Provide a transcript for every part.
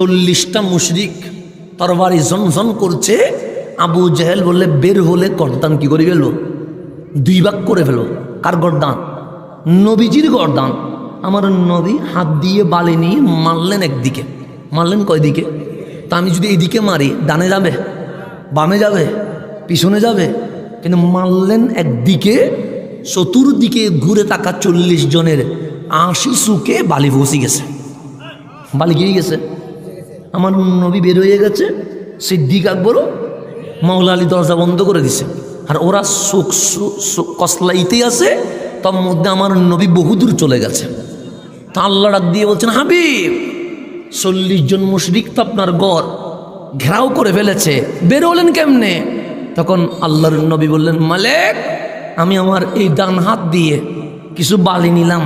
চল্লিশটা মুশরিক তরবারি ঝনঝন করছে, আবু জাহেল বললে, বের হলে গরদান কি করে গেল দুই ভাগ করে ফেলো কার গরদান? নবীজির গরদান। আমার নবী হাত দিয়ে বালি নিয়ে মারলেন একদিকে। মারলেন কয়দিকে? তা আমি যদি এদিকে মারি, ডানে যাবে, বামে যাবে, পিছনে যাবে, কিন্তু মারলেন একদিকে, চতুর্দিকে ঘুরে থাকা চল্লিশ জনের আশি সুকে বালি পৌঁছে গেছে। বালি গিয়ে গেছে? আমার নবী বের হয়ে গেছে, সিদ্দিক আকবরও মাওলা আলী দরজা বন্ধ করে দিছে। আর ওরা সুখ কসলাইতেই আছে, তার মধ্যে আমার নবী বহুদূর চলে গেছে। তা আল্লাহ ডাক দিয়ে বলছেন, হাবিব, চল্লিশ জন মুশরিক তো আপনার গড় ঘেরাও করে ফেলেছে, বের হলেন কেমনে? তখন আল্লাহর নবী বললেন, মালেক, আমি আমার এই ডান হাত দিয়ে কিছু বালি নিলাম,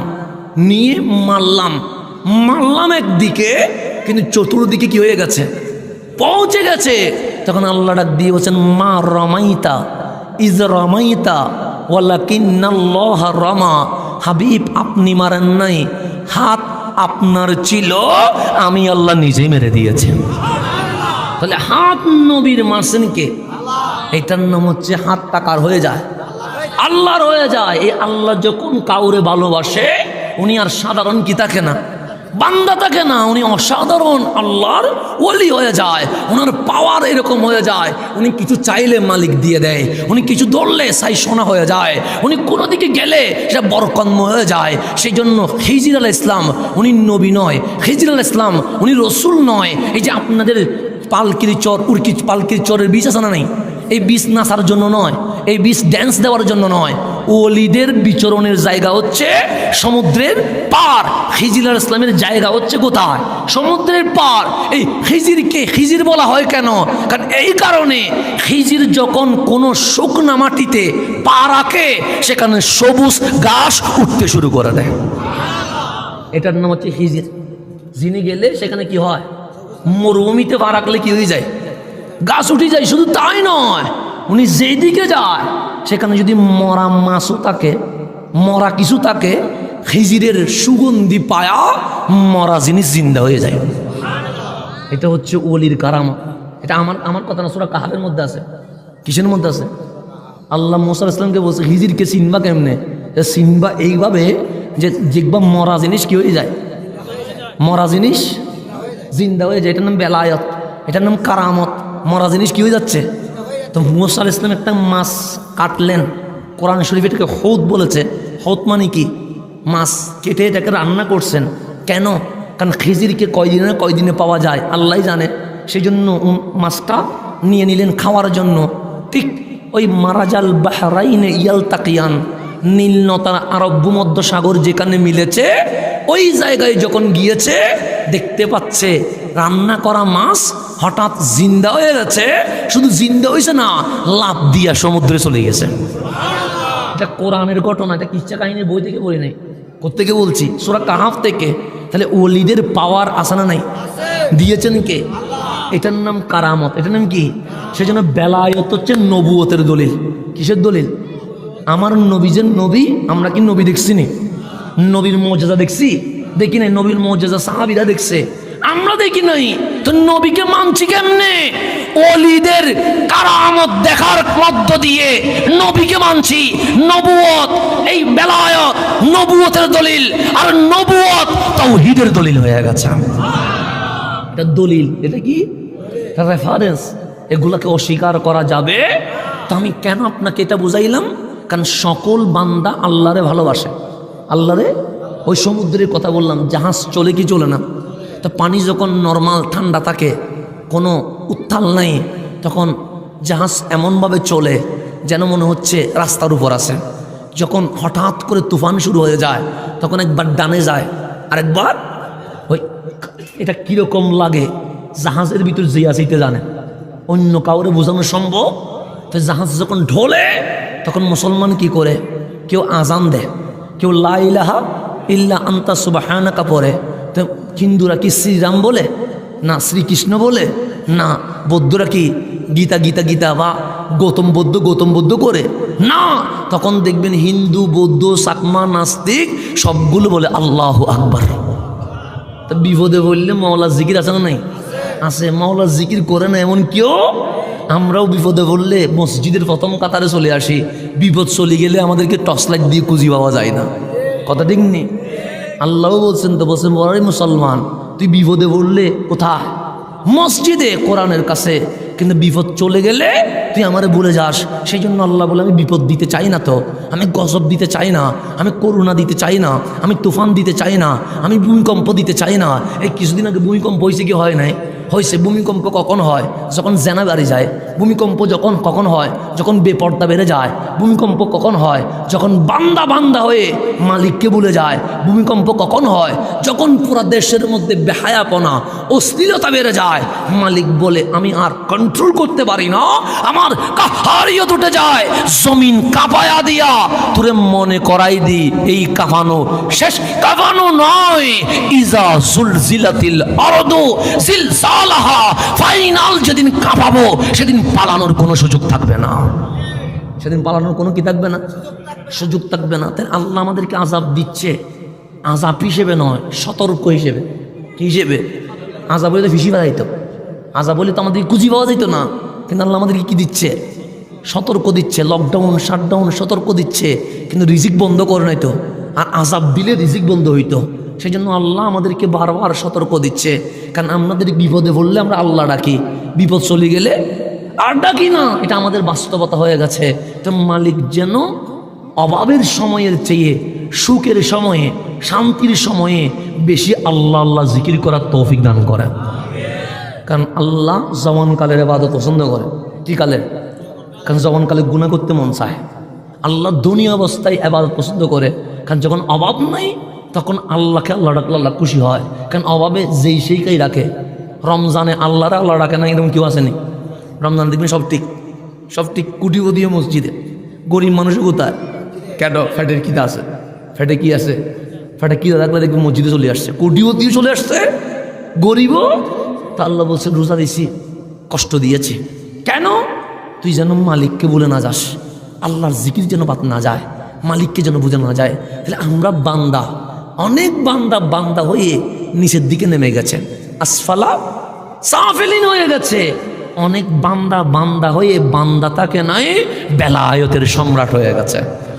নিয়ে মারলাম মারলাম একদিকে কিন্তু চতুর্দিকে কি হয়ে গেছে? পৌঁছে গেছে। তখন আল্লাহ ডাক দিয়ে বলছেন, মা রমাইতা, ইজ রমাইতা, ওয়ালাকিন্নাল্লাহ রমা। হাবিব, আপনি মারেন নাই। হাত আপনার ছিল, আমি আল্লাহ নিজেই মেরে দিয়েছেন তাহলে হাত নবীর মারছেন কে? এটার নাম হচ্ছে হাত টাকার হয়ে যায়? আল্লাহর হয়ে যায়। এই আল্লাহ যখন কাউরে ভালোবাসে, উনি আর সাধারণ কি থাকে না? বান্দা থাকে না, উনি অসাধারণ, আল্লাহর ওলি হয়ে যায়, ওনার পাওয়ার এরকম হয়ে যায়, উনি কিছু চাইলে মালিক দিয়ে দেয়, উনি কিছু ধরলে সাই সোনা হয়ে যায়, উনি কোনো দিকে গেলে সেটা বরকন্ম হয়ে যায়, সেই জন্য হিজির আল ইসলাম উনি নবী নয় হিজির আল ইসলাম উনি রসুল নয়, এই যে আপনাদের পালকির চর উর্কি পালকির চরের বীজ আছে না নাই? এই বিষ নাচার জন্য নয়, এই বিষ ড্যান্স দেওয়ার জন্য নয়। ওলিদের বিচরণের জায়গা হচ্ছে সমুদ্রের পার খিজির ইসলামের জায়গা হচ্ছে কোথায়? সমুদ্রের পার এই খিজিরকে খিজির বলা হয় কেন? কারণ এই কারণে খিজির যখন কোনো শুকনা মাটিতে পা রাখে, সেখানে সবুজ ঘাস উঠতে শুরু করে দেয়। এটার নাম হচ্ছে হিজির যিনি গেলে সেখানে কি হয়? মরুভূমিতে পা রাখলে কি হয়ে যায়? গাছ উঠে যায়, শুধু তাই নয়, উনি যেদিকে যায়, সেখানে যদি মরা মাছও থাকে, মরা কিছু থাকে, খিজিরের সুগন্ধি পায়া মরা জিনিস জিন্দা হয়ে যায়। এটা হচ্ছে ওলির কারামত। এটা আমার আমার কথা না, সুরা কাহাবের মধ্যে আছে। কিসের মধ্যে আছে? আল্লাহ মোসার ইসলামকে বলছে হিজিরকে চিনবা কেমনে? এ চিনবা এইভাবে যে দেখবা মরা জিনিস কি হয়ে যায়। মরা জিনিস জিন্দা হয়ে যায়। এটার নাম বেলায়ত, এটার নাম কারামত। মরা জিনিস কি হয়ে যাচ্ছে? তো মুসার ইসলাম একটা মাছ কাটলেন। কোরআন শরীফ এটাকে হৌত বলেছে। হৌত মানে কি? মাছ কেটে এটাকে রান্না করছেন। কেন? কারণ খিজিরকে কয়দিনে কয়দিনে পাওয়া যায়, আল্লাহ জানে। সেই জন্য মাছটা নিয়ে নিলেন খাওয়ার জন্য। ঠিক ওই মারাজাল বাহরাইনে ইয়াল তাকিয়ান নীলনতা ভূমধ্য সাগর যেখানে মিলেছে ওই জায়গায় যখন গিয়েছে, দেখতে পাচ্ছে রান্না করা মাছ হঠাৎ জিন্দা হয়ে গেছে। শুধু জিন্দা হয়েছে না লাভ দিয়া সমুদ্রে চলে গেছে। এটা কোরআনের ঘটনা, এটা কিচ্ছা কাহিনীর বই থেকে বলি নাই। কোথেকে বলছি? সোরা কাহাফ থেকে। তাহলে ওলিদের পাওয়ার আসা না নাই? দিয়েছেন কে? এটার নাম কারামত। এটার নাম কি? সেজন্য বেলায়ত হচ্ছে নবুয়তের দলিল। কিসের দলিল? আমার নবী যে নবী, আমরা কি নবী দেখছি নি? নবীর মর্যাদা দেখছি, দেখি নাই নবীর মর্যাদা সাহাবিরা দেখছে। আমরা দেখি নাই, তো নবীকে মানছি কেমনে? অলিদের কারামত দেখার মধ্য দিয়ে নবীকে মানছি। নবুয়ত, এই বেলায়ত, নবুয়তের দলিল, আর নবুয়ত তাওহীদের দলিল হয়ে গেছে এটা দলিল, এটা কি? রেফারেন্স এগুলোকে অস্বীকার করা যাবে? তো আমি কেন আপনাকে এটা বুঝাইলাম? কারণ সকল বান্দা আল্লাহরে ভালোবাসে। আল্লাহরে ওই সমুদ্রের কথা বললাম, জাহাজ চলে কি চলে না? তো পানি যখন নর্মাল ঠান্ডা থাকে, কোনো উত্তাল নাই, তখন জাহাজ এমনভাবে চলে যেন মনে হচ্ছে রাস্তার উপর আছে। যখন হঠাৎ করে তুফান শুরু হয়ে যায়, তখন একবার ডানে যায়, আরেকবার ওই এটা কীরকম লাগে? জাহাজের ভিতর যে আসিতে জানে। অন্য কাউরে বোঝানো সম্ভব? তো জাহাজ যখন ঢোলে, তখন মুসলমান কি করে? কেউ আজান দেয়। কেউ লাইলাহা ইল্লা আন্তা সুবাহানাকা পড়ে। তো হিন্দুরা কি শ্রীরাম বলে? না শ্রীকৃষ্ণ বলে? না বৌদ্ধরা কি গীতা গীতা গীতা বা গৌতম বৌদ্ধ গৌতম বৌদ্ধ করে? না! তখন দেখবেন হিন্দু, বৌদ্ধ, সাকমা, নাস্তিক সবগুলো বলে আল্লাহ আকবার। তা বিপদে বললে মৌলা জিকির আছে না নাই? আছে। মাওলা জিকির করে না এমন কেউ আমরাও বিপদে পড়লে মসজিদের প্রথম কাতারে চলে আসি। বিপদ চলে গেলে আমাদেরকে টর্চ লাইট দিয়ে খুঁজি পাওয়া যায় না। কথা ঠিক নেই? আল্লাহও বলছেন তো, বলছেন বড়াই মুসলমান, তুই বিপদে পড়লে কোথায়? মসজিদে, কোরআনের কাছে। কিন্তু বিপদ চলে গেলে তুই আমারে ভুলে যাস। সেই জন্য আল্লাহ বলে, আমি বিপদ দিতে চাই না তো। আমি গজব দিতে চাই না। আমি করুণা দিতে চাই না। আমি তুফান দিতে চাই না। আমি ভূমিকম্প দিতে চাই না। এই কিছুদিন আগে ভূমিকম্প হয়েছে কি হয় নাই? হয়েছে। ভূমিকম্প কখন হয়? যখন জেনা বাড়ি যায়। ভূমিকম্প যখন কখন হয়? যখন বেপর্দা বেড়ে যায়। ভূমিকম্প কখন হয়? যখন বান্দা বান্দা হয়ে মালিককে ভুলে যায়। ভূমিকম্প কখন হয়? যখন পুরা দেশের মধ্যে বেহায়াপনা, অশ্লীলতা বেড়ে যায়। মালিক বলে, আমি আর কন্ট্রোল করতে পারি না, আমার কাহারিয়ত উঠে যায়। জমিন কাঁপায়া দিয়া তোরে মনে করাই দি এই কাঁপানো শেষ কাঁপানো নয়। ইজা জুলজিলাতিল আরদু জিলজালাহা, ফাইনাল যেদিন কাঁপাবো, সেদিন পালানোর কোনো সুযোগ থাকবে না। সেদিন পালানোর কোনো কি থাকবে না? সুযোগ থাকবে না। তাই আল্লাহ আমাদেরকে আজাব দিচ্ছে। আজাব হিসেবে নয়, সতর্ক হিসেবে। হিসেবে? আজাব বলে তো ফিসি পাওয়া আজাব বলে তো আমাদেরকে কুচি পাওয়া যেত না। কিন্তু আল্লাহ আমাদেরকে কি দিচ্ছে? সতর্ক দিচ্ছে লকডাউন শাটডাউন সতর্ক দিচ্ছে, কিন্তু রিজিক বন্ধ করে নাই তো। আর আজাব দিলে রিজিক বন্ধ হইতো। সেই জন্য আল্লাহ আমাদেরকে বারবার সতর্ক দিচ্ছে। কারণ আমাদের বিপদে পড়লে আমরা আল্লাহ ডাকি। বিপদ চলে গেলে আর ডাকি না। এটা আমাদের বাস্তবতা হয়ে গেছে। তো মালিক যেন অভাবের সময়ের চেয়ে সুখের সময়ে, শান্তির সময়ে বেশি আল্লাহ আল্লাহ জিকির করার তৌফিক দান করেন। কারণ আল্লাহ জওয়ানকালের এবাদত পছন্দ করে। কি কালের? কারণ জওয়ানকালে গুণা করতে মন চায়। আল্লাহ দুনিয়া অবস্থায় এবাদত পছন্দ করে। কারণ যখন অভাব নাই, তখন আল্লাহকে আল্লাহ ডাকলে আল্লাহ খুশি হয়। কারণ অভাবে যেই সেইকেই রাখে রমজানে আল্লাহরা আল্লাহ ডাকে না, এরকম কেউ আসেনি। রমজান দেখবেন সব ঠিক। সব ঠিক কুটিপতিও মসজিদে। গরিব মানুষও কোথায়? কেন? ফ্যাটের কিতা আছে? ফ্যাটে কি আছে? ফ্যাটে কি রাখলে দেখবেন মসজিদে চলে আসছে। কুটিপতিও চলে আসছে। গরিবও তা আল্লাহ বলছে, রোজা দিছি, কষ্ট দিয়েছে। কেন? তুই যেন মালিককে বলে না যাস, আল্লাহর জিকির যেন বাদ না যায়, মালিককে যেন বুঝে না যায়, তাহলে আমরা বান্দা, অনেক বান্দা বান্দা হয়ে নিচের দিকে নেমে গেছে। আসফালা সাফেলিন হয়ে গেছে। অনেক বান্দা বান্দা হয়ে বান্দা তাকে নাই বেলায়তের সম্রাট হয়ে গেছে।